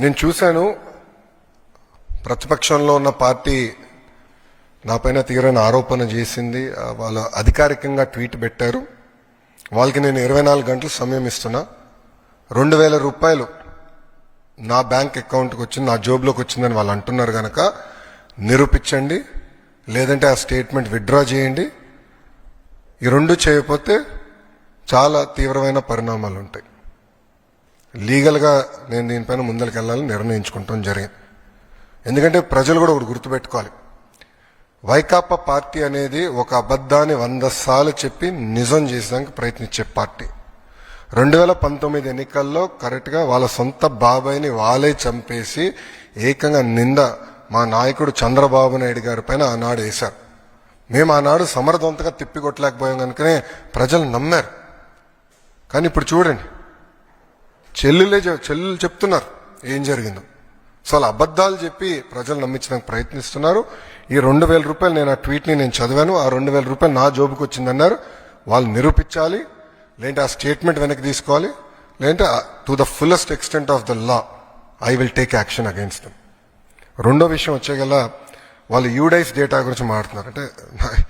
నేను చూశాను. ప్రతిపక్షంలో ఉన్న పార్టీ నా పైన ఆరోపణ చేసింది. వాళ్ళు అధికారికంగా ట్వీట్ పెట్టారు. వాళ్ళకి నేను ఇరవై నాలుగు గంటలు సమయం ఇస్తున్నా. రెండు వేల రూపాయలు నా బ్యాంక్ అకౌంట్కి వచ్చింది నా జోబులోకి వచ్చిందని వాళ్ళు అంటున్నారు కనుక నిరూపించండి. లేదంటే ఆ స్టేట్మెంట్ విత్డ్రా చేయండి. ఈ రెండు చేయకపోతే చాలా తీవ్రమైన పరిణామాలు ఉంటాయి. లీగల్గా నేను దీనిపైన ముందరికి వెళ్ళాలని నిర్ణయించుకుంటాం జరిగింది. ఎందుకంటే ప్రజలు కూడా ఒకటి గుర్తుపెట్టుకోవాలి. వైకాపా పార్టీ అనేది ఒక అబద్ధాన్ని వంద సార్లు చెప్పి నిజం చేసేదానికి ప్రయత్నించే పార్టీ. రెండు వేల పంతొమ్మిది ఎన్నికల్లో కరెక్ట్గా వాళ్ళ సొంత బాబాయ్ని వాళ్ళే చంపేసి ఏకంగా నింద మా నాయకుడు చంద్రబాబు నాయుడు గారి పైన ఆనాడు వేశారు. మేము ఆనాడు సమర్థవంతంగా తిప్పికొట్టలేకపోయాం కనుకనే ప్రజలు నమ్మారు. కానీ ఇప్పుడు చూడండి చెల్లెలే చెల్లెలు చెప్తున్నారు ఏం జరిగిందో. సో అలా అబద్ధాలు చెప్పి ప్రజలు నమ్మించడానికి ప్రయత్నిస్తున్నారు. ఈ రెండు వేల రూపాయలు నేను ఆ ట్వీట్ని నేను చదివాను. ఆ రెండు వేల రూపాయలు నా జోబుకి వచ్చిందన్నారు. వాళ్ళు నిరూపించాలి. లేదంటే ఆ స్టేట్మెంట్ వెనక్కి తీసుకోవాలి. లేదంటే to the fullest extent of the law I will take action against them రెండో విషయం వచ్చేగల వాళ్ళు యూడైస్ డేటా గురించి మాట్లాడుతున్నారు. అంటే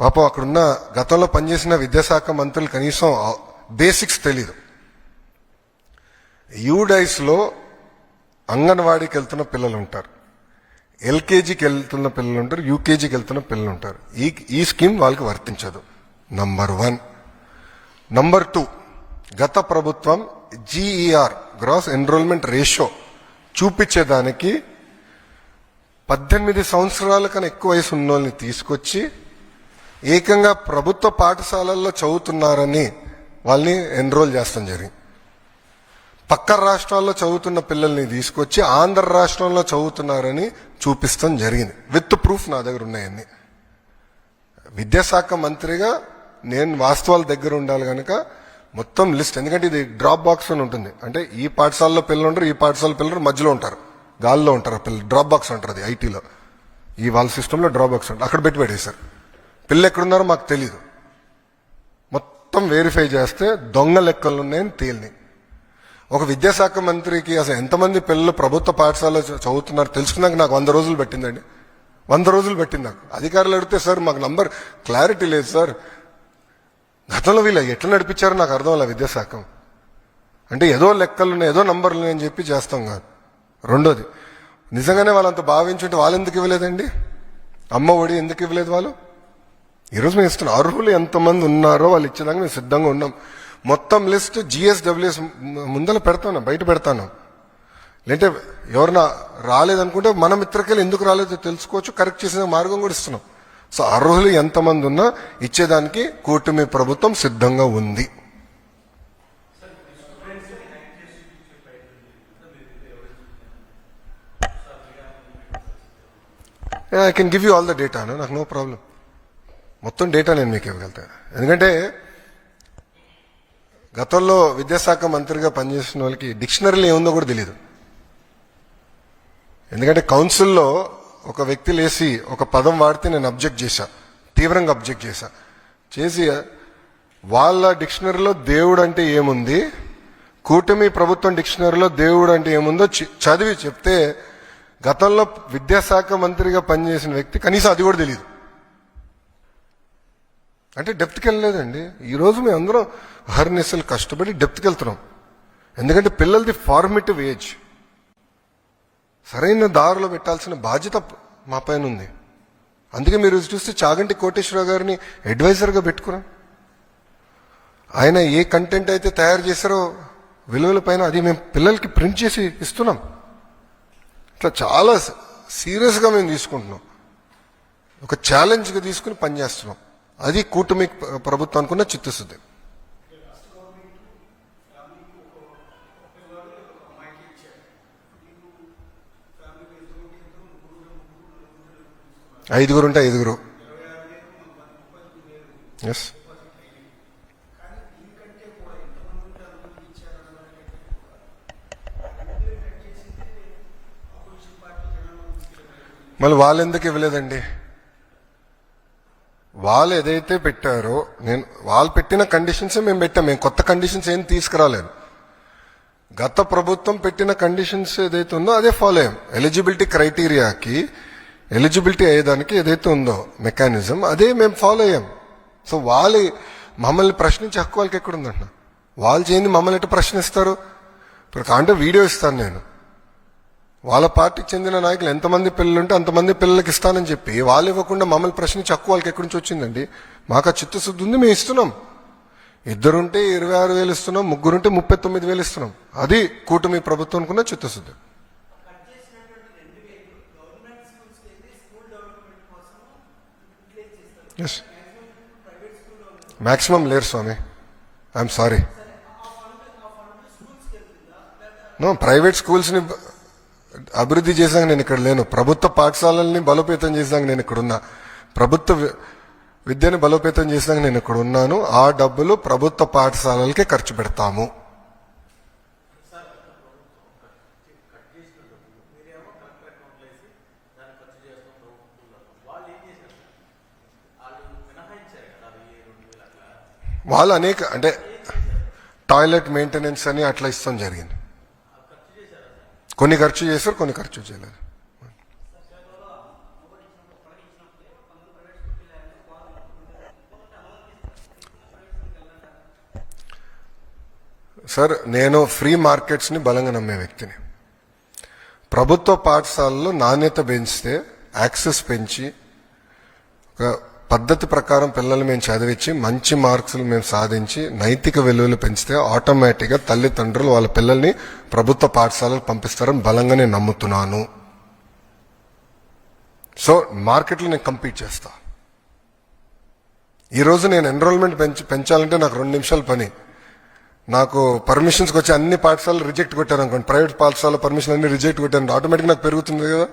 పాపం అక్కడున్న గతంలో పనిచేసిన విద్యాశాఖ మంత్రులు కనీసం బేసిక్స్ తెలీదు. యూడైస్లో అంగన్వాడీకి వెళ్తున్న పిల్లలు ఉంటారు ఎల్కేజీకి వెళ్తున్న పిల్లలు ఉంటారు యూకేజీకి వెళ్తున్న పిల్లలు ఉంటారు ఈ ఈ స్కీమ్ వాళ్ళకి వర్తించదు. నంబర్ వన్ నంబర్ టూ గత ప్రభుత్వం జీఈఆర్ గ్రాస్ ఎన్రోల్మెంట్ రేషియో చూపించేదానికి పద్దెనిమిది సంవత్సరాల కన్నా ఎక్కువ వయసు ఉన్న వాళ్ళని తీసుకొచ్చి ఏకంగా ప్రభుత్వ పాఠశాలల్లో చదువుతున్నారని వాళ్ళని ఎన్రోల్ చేస్తాం జరిగింది. పక్క రాష్ట్రాల్లో చదువుతున్న పిల్లల్ని తీసుకొచ్చి ఆంధ్ర రాష్ట్రంలో చదువుతున్నారని చూపిస్తాం జరిగింది. విత్ ప్రూఫ్ నా దగ్గర ఉన్నాయన్ని. విద్యాశాఖ మంత్రిగా నేను వాస్తవాల దగ్గర ఉండాలి కనుక మొత్తం లిస్ట్ ఎందుకంటే ఇది డ్రాప్ బాక్స్ అని ఉంటుంది. అంటే ఈ పాఠశాలలో పిల్లలు ఉంటారు ఈ పాఠశాల పిల్లలు మధ్యలో ఉంటారు గాల్లో ఉంటారు పిల్లలు డ్రాప్ బాక్స్ అంటారు అది ఐటీలో. ఈ వాళ్ళ సిస్టంలో డ్రాప్ బాక్స్ ఉంటుంది అక్కడ పెట్టి పెట్టేశారు పిల్లలు ఎక్కడున్నారో మాకు తెలియదు మొత్తం వెరిఫై చేస్తే దొంగ లెక్కలు ఉన్నాయని తేలినాయి. ఒక విద్యాశాఖ మంత్రికి అసలు ఎంతమంది పిల్లలు ప్రభుత్వ పాఠశాలలో చదువుతున్నారు తెలుసుకున్నాక నాకు వంద రోజులు పెట్టిందండి. వంద రోజులు పెట్టింది నాకు. అధికారులు అడిగితే సార్ మాకు నంబర్ క్లారిటీ లేదు సార్. గతంలో వీళ్ళు ఎట్లా నడిపించారో నాకు అర్థం అలా విద్యాశాఖ. అంటే ఏదో లెక్కలున్నాయి ఏదో నంబర్లు అని చెప్పి చేస్తాం కాదు. రెండోది నిజంగానే వాళ్ళంత భావించుంటే వాళ్ళు ఎందుకు ఇవ్వలేదండి? అమ్మ ఒడి ఎందుకు ఇవ్వలేదు వాళ్ళు? ఈరోజు మేము ఇస్తున్నాం. అర్హులు ఎంతమంది ఉన్నారో వాళ్ళు ఇచ్చేదాకా మేము సిద్ధంగా ఉన్నాం. మొత్తం లిస్ట్ జిఎస్డబ్ల్యూఎస్ ముందర పెడతాను బయట పెడతాను. లేదంటే ఎవరన్నా రాలేదనుకుంటే మన మిత్రకెళ్ళి ఎందుకు రాలేదో తెలుసుకోవచ్చు కరెక్ట్ చేసిన మార్గం కూడా ఇస్తున్నాం. సో అర్హులు ఎంతమంది ఉన్నా ఇచ్చేదానికి కూటమి ప్రభుత్వం సిద్ధంగా ఉంది. I can give you all the data నాకు నో ప్రాబ్లం మొత్తం డేటా నేను మీకు ఇవ్వగలుగుతాను ఎందుకంటే గతంలో విద్యాశాఖ మంత్రిగా పనిచేసిన వాళ్ళకి డిక్షనరీలో ఏముందో కూడా తెలియదు ఎందుకంటే కౌన్సిల్లో ఒక వ్యక్తి లేసి ఒక పదం వాడితే నేను అబ్జెక్ట్ చేశా. తీవ్రంగా అబ్జెక్ట్ చేశా. చేసి వాళ్ళ డిక్షనరీలో దేవుడు అంటే ఏముంది? కూటమి ప్రభుత్వం డిక్షనరీలో దేవుడు అంటే ఏముందో చదివి చెప్తే గతంలో విద్యాశాఖ మంత్రిగా పనిచేసిన వ్యక్తి కనీసం అది కూడా తెలియదు అంటే డెప్త్కి వెళ్ళలేదండి. ఈరోజు మేము అందరం హర్నిసలు కష్టపడి డెప్త్కి వెళ్తున్నాం. ఎందుకంటే పిల్లలది ఫార్మేటివ్ ఏజ్ సరైన దారిలో పెట్టాల్సిన బాధ్యత మా పైన ఉంది. అందుకే మీరు చూస్తే చాగంటి కోటేశ్వరరావు గారిని అడ్వైజర్గా పెట్టుకున్నాం. ఆయన ఏ కంటెంట్ అయితే తయారు చేశారో విలువల పైన అది మేము పిల్లలకి ప్రింట్ చేసి ఇస్తున్నాం. ఇట్లా చాలా సీరియస్గా మేము తీసుకుంటున్నాం. ఒక ఛాలెంజ్గా తీసుకుని పనిచేస్తున్నాం. అది కూటమి ప్రభుత్వానికి ఉన్న చిత్తశుద్ధి. ఐదుగురు ఉంటే ఐదుగురు. ఎస్ మళ్ళీ వాళ్ళు ఎందుకు ఇవ్వలేదండి? వాళ్ళు ఏదైతే పెట్టారో నేను వాళ్ళు పెట్టిన కండిషన్స్ మేము పెట్టాం. మేము కొత్త కండిషన్స్ ఏం తీసుకురాలేదు. గత ప్రభుత్వం పెట్టిన కండిషన్స్ ఏదైతే ఉందో అదే ఫాలో అయ్యాం. ఎలిజిబిలిటీ క్రైటీరియాకి ఎలిజిబిలిటీ అయ్యేదానికి ఏదైతే ఉందో మెకానిజం అదే మేము ఫాలో అయ్యాం. సో వాళ్ళు మమ్మల్ని ప్రశ్నించే హక్కు వాళ్ళకి ఎక్కడుందంట వాళ్ళు చేయండి మమ్మల్ని ఎట్లా ప్రశ్నిస్తారు? ఇప్పుడు అంటే వీడియో ఇస్తాను నేను. వాళ్ళ పార్టీకి చెందిన నాయకులు ఎంతమంది పిల్లలు ఉంటే అంతమంది పిల్లలకి ఇస్తానని చెప్పి వాళ్ళు ఇవ్వకుండా మమ్మల్ని ప్రశ్నించి హక్కు వాళ్ళకి ఎక్కడి నుంచి వచ్చిందండి? మాకు ఆ చిత్తశుద్ధి ఉంది మేము ఇస్తున్నాం. ఇద్దరుంటే ఇరవై ఆరు వేలు ఇస్తున్నాం ముగ్గురుంటే ముప్పై తొమ్మిది వేలు ఇస్తున్నాం. అది కూటమి ప్రభుత్వం అనుకున్న చిత్తశుద్ధి. ఎస్ మ్యాక్సిమం లేరు స్వామి. ఐఎమ్ సారీ నో ప్రైవేట్ స్కూల్స్ని అభివృద్ధి చేసాక నేను ఇక్కడ లేను. ప్రభుత్వ పాఠశాలల్ని బలోపేతం చేసాక నేను ఇక్కడ ఉన్నా. ప్రభుత్వ వి- విద్యని బలోపేతం చేసాక నేను ఇక్కడ ఉన్నాను. ఆ డబ్బులు ప్రభుత్వ పాఠశాలలకే ఖర్చు పెడతాము. వాళ్ళు అనేక అంటే టాయిలెట్ మెయింటెనెన్స్ అని అట్లా ఇస్తాం జరిగింది. కొన్ని ఖర్చు చేశారు కొన్ని ఖర్చు చేయలేదు సార్ నేను ఫ్రీ మార్కెట్స్ని బలంగా నమ్మే వ్యక్తిని. ప్రభుత్వ పాఠశాలలో నాణ్యత పెంచితే యాక్సెస్ పెంచి ఒక పద్ధతి ప్రకారం పిల్లలు మేము చదివించి మంచి మార్క్స్లు మేము సాధించి నైతిక విలువలు పెంచితే ఆటోమేటిక్గా తల్లిదండ్రులు వాళ్ళ పిల్లల్ని ప్రభుత్వ పాఠశాలలు పంపిస్తారని బలంగా నేను నమ్ముతున్నాను. సో మార్కెట్లో నేను కంపీట్ చేస్తా. ఈరోజు నేను ఎన్రోల్మెంట్ పెంచి పెంచాలంటే నాకు రెండు నిమిషాల పని. నాకు పర్మిషన్స్కి వచ్చి అన్ని పాఠశాలలు రిజెక్ట్ కొట్టారు అనుకోండి. ప్రైవేట్ పాఠశాల పర్మిషన్ అన్ని రిజెక్ట్ కొట్టాను. ఆటోమేటిక్ నాకు పెరుగుతుంది కదా.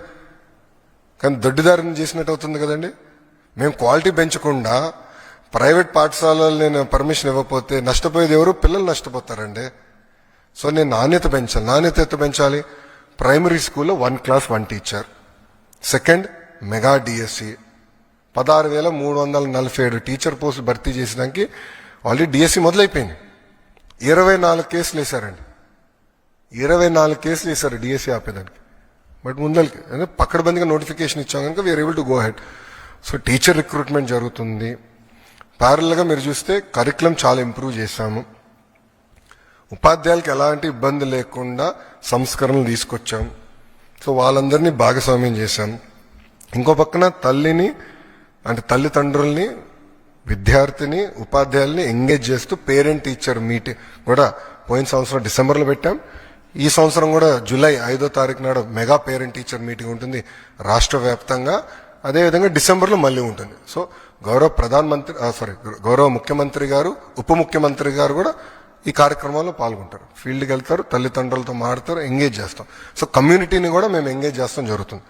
కానీ దొడ్డిదారిని చేసినట్టు అవుతుంది కదండి. మేము క్వాలిటీ పెంచకుండా ప్రైవేట్ పాఠశాలలు నేను పర్మిషన్ ఇవ్వకపోతే నష్టపోయేది ఎవరు? పిల్లలు నష్టపోతారండి. సో నేను నాణ్యత పెంచాలి. నాణ్యత ఎత్తు పెంచాలి? ప్రైమరీ స్కూల్లో one class one teacher. Second mega DSC. పదహారు వేల మూడు వందల నలభై ఏడు టీచర్ పోస్టులు భర్తీ చేసడానికి ఆల్రెడీ డిఎస్సి మొదలైపోయింది. ఇరవై నాలుగు కేసులు వేశారండి. ఇరవై నాలుగు కేసులు వేశారు డిఎస్సి ఆపేదానికి. బట్ ముందరికి అంటే పక్కడబందిగా నోటిఫికేషన్ ఇచ్చాం కనుక we're able to go ahead so teacher recruitment జరుగుతుంది. ప్యారల్గా మీరు చూస్తే కరికులం చాలా ఇంప్రూవ్ చేశాము. ఉపాధ్యాయులకు ఎలాంటి ఇబ్బంది లేకుండా సంస్కరణలు తీసుకొచ్చాం. సో వాళ్ళందరినీ భాగస్వామ్యం చేశాం. ఇంకో పక్కన తల్లిని అంటే తల్లిదండ్రుల్ని విద్యార్థిని ఉపాధ్యాయుల్ని ఎంగేజ్ చేస్తూ పేరెంట్ టీచర్ మీటింగ్ కూడా పోయిన సంవత్సరం డిసెంబర్లో పెట్టాం. ఈ సంవత్సరం కూడా జూలై ఐదో తారీఖు నాడు మెగా పేరెంట్ టీచర్ మీటింగ్ ఉంటుంది. రాష్ట్ర వ్యాప్తంగా అదేవిధంగా డిసెంబర్లో మళ్ళీ ఉంటుంది. సో గౌరవ ప్రధాన మంత్రి సారీ గౌరవ ముఖ్యమంత్రి గారు ఉప ముఖ్యమంత్రి గారు కూడా ఈ కార్యక్రమాల్లో పాల్గొంటారు. ఫీల్డ్కి వెళ్తారు తల్లిదండ్రులతో మాడతారు ఎంగేజ్ చేస్తాం. సో కమ్యూనిటీని కూడా మేము ఎంగేజ్ చేస్తాం జరుగుతుంది.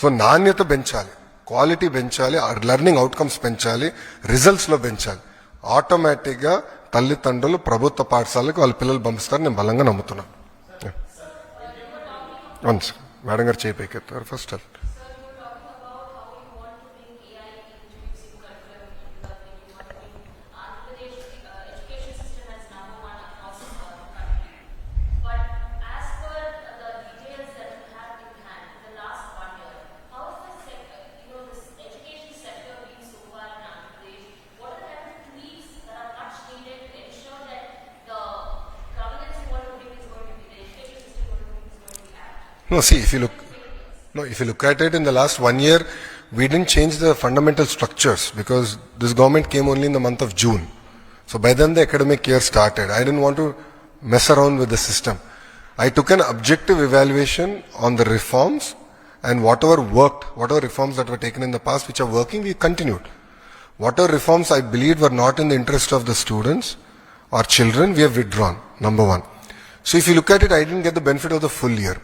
సో నాణ్యత పెంచాలి క్వాలిటీ పెంచాలి లెర్నింగ్ అవుట్కమ్స్ పెంచాలి రిజల్ట్స్లో పెంచాలి. ఆటోమేటిక్గా తల్లిదండ్రులు ప్రభుత్వ పాఠశాలకు వాళ్ళ పిల్లలు పంపిస్తారు నేను బలంగా నమ్ముతున్నాను. మేడం గారు చేయి పైకెత్తారు. First No, see, if you look, no, if you look at it in the last one year, we didn't change the fundamental structures because this government came only in the month of June. So by then the academic year started. I didn't want to mess around with the system. I took an objective evaluation on the reforms and whatever worked, whatever reforms that were taken in the past which are working, we continued. Whatever reforms I believed were not in the interest of the students or children, we have withdrawn, number one. So if you look at it, I didn't get the benefit of the full year.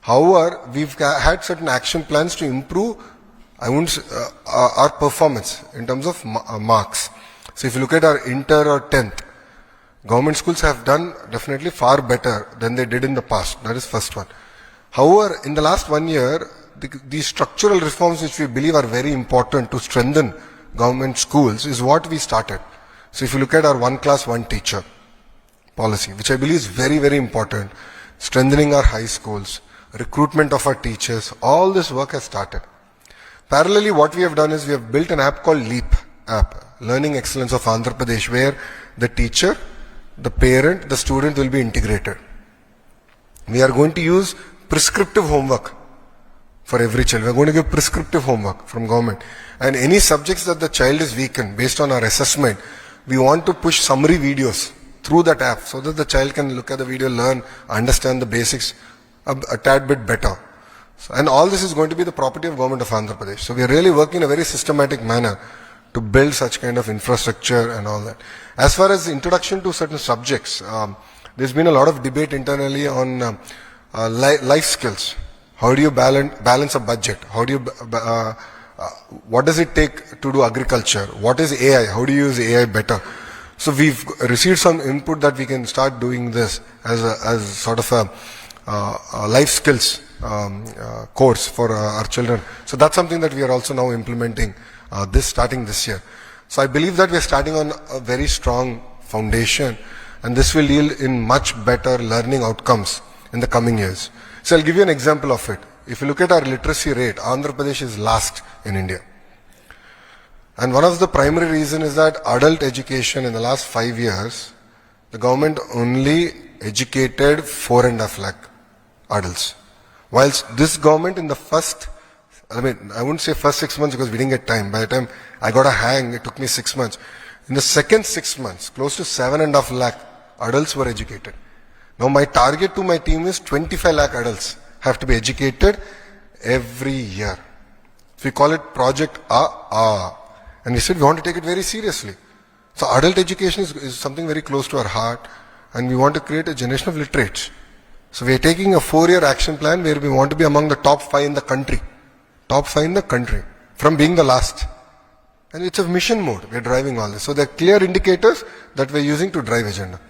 However, we've had certain action plans to improve, I won't, uh, our performance in terms of ma- uh, marks. So if you look at our inter or 10th, government schools have done definitely far better than they did in the past. That is first one. However, in the last one year, the, these structural reforms which we believe are very important to strengthen government schools is what we started. So if you look at our one class, one teacher, policy, which I believe is very, very important. Strengthening our high schools, recruitment of our teachers, all this work has started. Parallelly, what we have done is we have built an app called LEAP app, Learning Excellence of Andhra Pradesh, where the teacher, the parent, the student will be integrated. We are going to use prescriptive homework for every child. We are going to give prescriptive homework from government. And any subjects that the child is weak in, based on our assessment, we want to push summary videos through that app so that the child can look at the video, learn, understand the basics a, a tad bit better. So- and all this is going to be the property of government of Andhra Pradesh. So we are really working in a very systematic manner to build such kind of infrastructure and all that. As far as introduction to certain subjects, um, there's been a lot of debate internally on um, uh, li- life skills. How do you balance, balance a budget? How do you, uh, uh, what does it take to do agriculture? What is AI? How do you use AI better? So we've received some input that we can start doing this as a, as sort of a life skills um, uh, course for uh, our children. So that's something that we are also now implementing uh, this starting this year. So I believe that we are starting on a very strong foundation, and this will yield in much better learning outcomes in the coming years. So I'll give you an example of it. If you look at our literacy rate, Andhra Pradesh is last in India. And one of the primary reason is that adult education in the last five years, the government only educated four and a half lakh adults. Whilst this government in the first, I mean, I wouldn't say first six months because we didn't get time. By the time I got a hang, it took me six months. In the second six months, close to seven and a half lakh adults were educated. Now my target to my team is 25 lakh adults have to be educated every year. We call it Project A A. And we said we want to take it very seriously. So adult education is, is something very close to our heart and we want to create a generation of literates. So we are taking a four-year action plan where we want to be among the top five in the country. Top five in the country. From being the last. And it's a mission mode. We're driving all this. So there are clear indicators that we're using to drive agenda.